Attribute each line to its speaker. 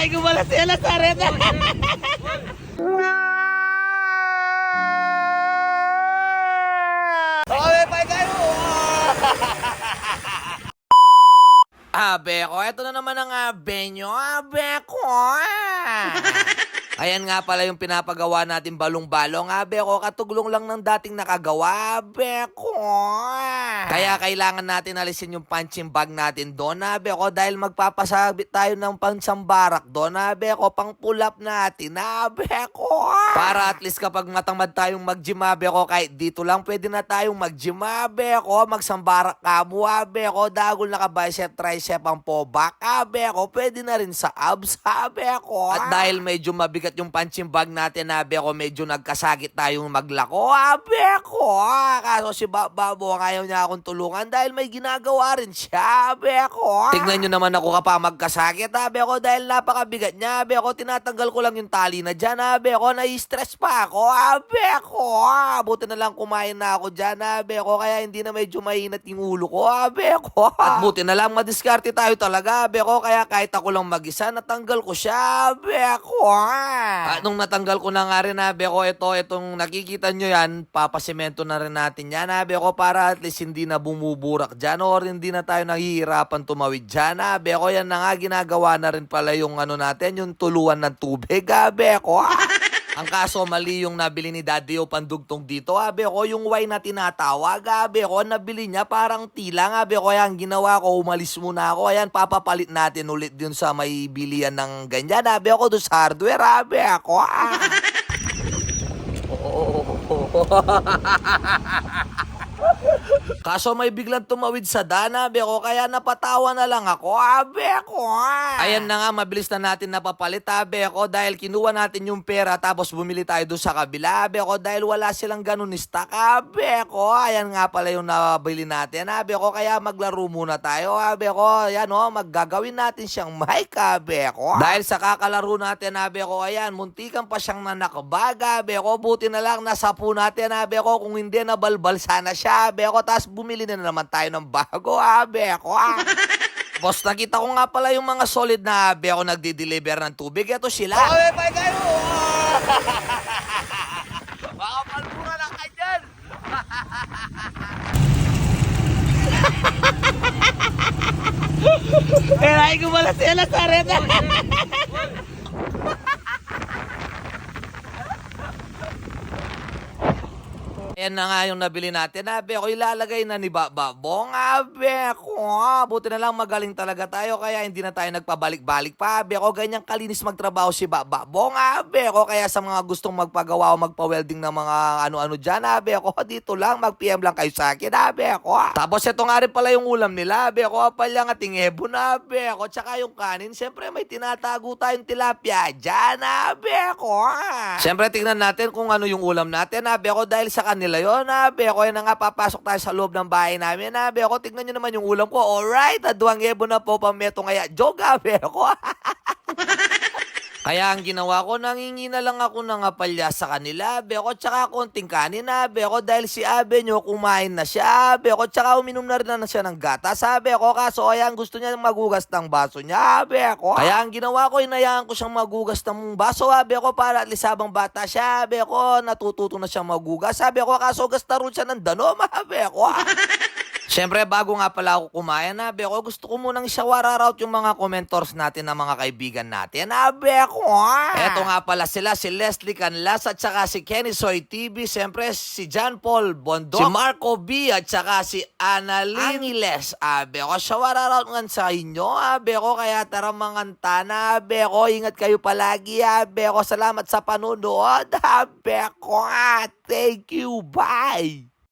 Speaker 1: Eray ko pala si bye kayo. Abe ko, eto na naman ang abe nyo. Abe ko. Ayan nga pala yung pinapagawa natin balong-balong. Abe ko, katuglong lang ng dating nakagawa. Abe ko. Kaya kailangan natin alisin yung punching bag natin doon. Abe ko, dahil magpapasabit tayo ng pansambarak doon. Abe ko, pang pull up natin. Abe ko. Para at least kapag matamad tayong mag-gym, abe ko, kahit dito lang pwede na tayong mag-gym. Abe ko, magsambarak ka mo. Abe ko, dagol naka bicep, tricep ang pobak. Abe ko, pwede na rin sa abs. Abe ko. At dahil medyo mabigat yung punching bag natin, abe ko, medyo nagkasakit tayong maglako. Abe ko. Kaso si Ba- Babo, ayaw niya akong tulungan dahil may ginagawa rin siya. Abe ko. Tignan nyo naman ako kapag magkasakit. Abe ko, dahil napakabigat niya. Abe ko, tinatanggal ko lang yung tali na dyan. Abe ko, nai-stress pa ako. Abe ko. Buti na lang kumain na ako dyan. Abe ko, kaya hindi na medyo mainat yung ulo ko. Abe ko. At buti na lang madiskarte tayo talaga. Abe ko, kaya kahit ako lang mag-isa, natanggal ko siya. Abe ko. At nung natanggal ko na nga rin, abe ko, ito, itong nakikita nyo yan, papasimento na rin natin yan. Abe ko, para at least hindi na bumuburak dyan or hindi na tayo nahihirapan tumawid dyan. Abe ko, yan na nga, ginagawa na rin pala yung ano natin, yung tuluan ng tubig. Abe ko. Ang kaso, mali yung nabili ni Daddy o pandugtong dito. Abe ko, yung wine na tinatawag. Abe ko, nabili niya parang tila. Abe ko, yan, ginawa ko, umalis muna ako. Ayan, papapalit natin ulit dun sa may bilian ng ganyan. Abe ko, doon sa hardware. Abe ako. Ah. Kaso may biglang tumawid sa dana, abe ko, kaya napatawa na lang ako, abe ko. ah. Ayan na nga, mabilis na natin napapalit, abe ko, dahil kinuha natin yung pera tapos bumili tayo doon sa kabila, abe ko, dahil wala silang ganun ni stock, abe ko. Ayan nga pala yung nabili natin, abe ko, kaya maglaro muna tayo, abe ko. Ayan o, maggagawin natin siyang mic, abe ko. Dahil sa kakalaro natin, abe ko, ayan, muntikan pa siyang nanakbag, abe ko. Buti na lang nasapu natin, abe ko, kung hindi nabalbal sana siya, abe ko. Tapos bumili na naman tayo ng bago, abe ko. Ah. Boss, nakita ko nga pala yung mga solid na abe ako nagdi-deliver ng tubig. Ito sila. Okay, bye kayo. Baka palpura lang ka dyan. Eray ko pala si Alazaret. Ayan na nga yung nabili natin. Abe ko, ilalagay na ni Bababong. Abe ko, ah, buti na lang magaling talaga tayo. Kaya hindi na tayo nagpabalik-balik pa. Abe ko, ganyang kalinis magtrabaho si Bababong. Abe ko, kaya sa mga gustong magpagawa o magpa-welding ng mga ano-ano dyan. Abe ko, dito lang, mag-PM lang kayo sa akin. Abe ko. Tapos ito nga rin pala yung ulam nila. Abe ko, apalya nga tingebo na. Abe ko, tsaka yung kanin. Siyempre, may tinatago tayong tilapia dyan. Abe ko. Siyempre, tingnan natin kung ano yung ulam natin. Abe ko, dahil sa kanila yun. Abe ko, yun na nga, papasok tayo sa loob ng bahay namin. Abe ko, tingnan nyo naman yung ulam ko. Alright, aduang ebo na po pameto ngaya. Jog, abe ko. Kaya ang ginawa ko, nangingi na lang ako ng apalya sa kanila, abe ko, tsaka konting kanin, abe ko, dahil si abe nyo kumain na siya, abe ko, tsaka uminom na rin na siya ng gata, sabi ko, kaso ayan, gusto niya magugas ng baso niya, abe ko. Kaya ang ginawa ko, inayaan ko siyang magugas ng baso, abe ko, para at least habang bata siya, abe ko, natututo na siyang magugas, sabi ko, kaso gasta rin siya ng danom, abe ko. Siyempre, bago nga pala ako kumain, abe ko, gusto ko munang shawara out yung mga commentors natin na mga kaibigan natin. Abe ko, ah. Eto nga pala sila, si Leslie Canlas at saka si Kenny Soy TV. Siyempre, si John Paul Bondok, si Marco B at saka si Annalyn Angeles. Abe ko, shawara out nga sa inyo. Abe ko, kaya tara mga tana. Abe ko, ingat kayo palagi. Abe ko, salamat sa panunood. Abe ko, ah. thank you. Bye.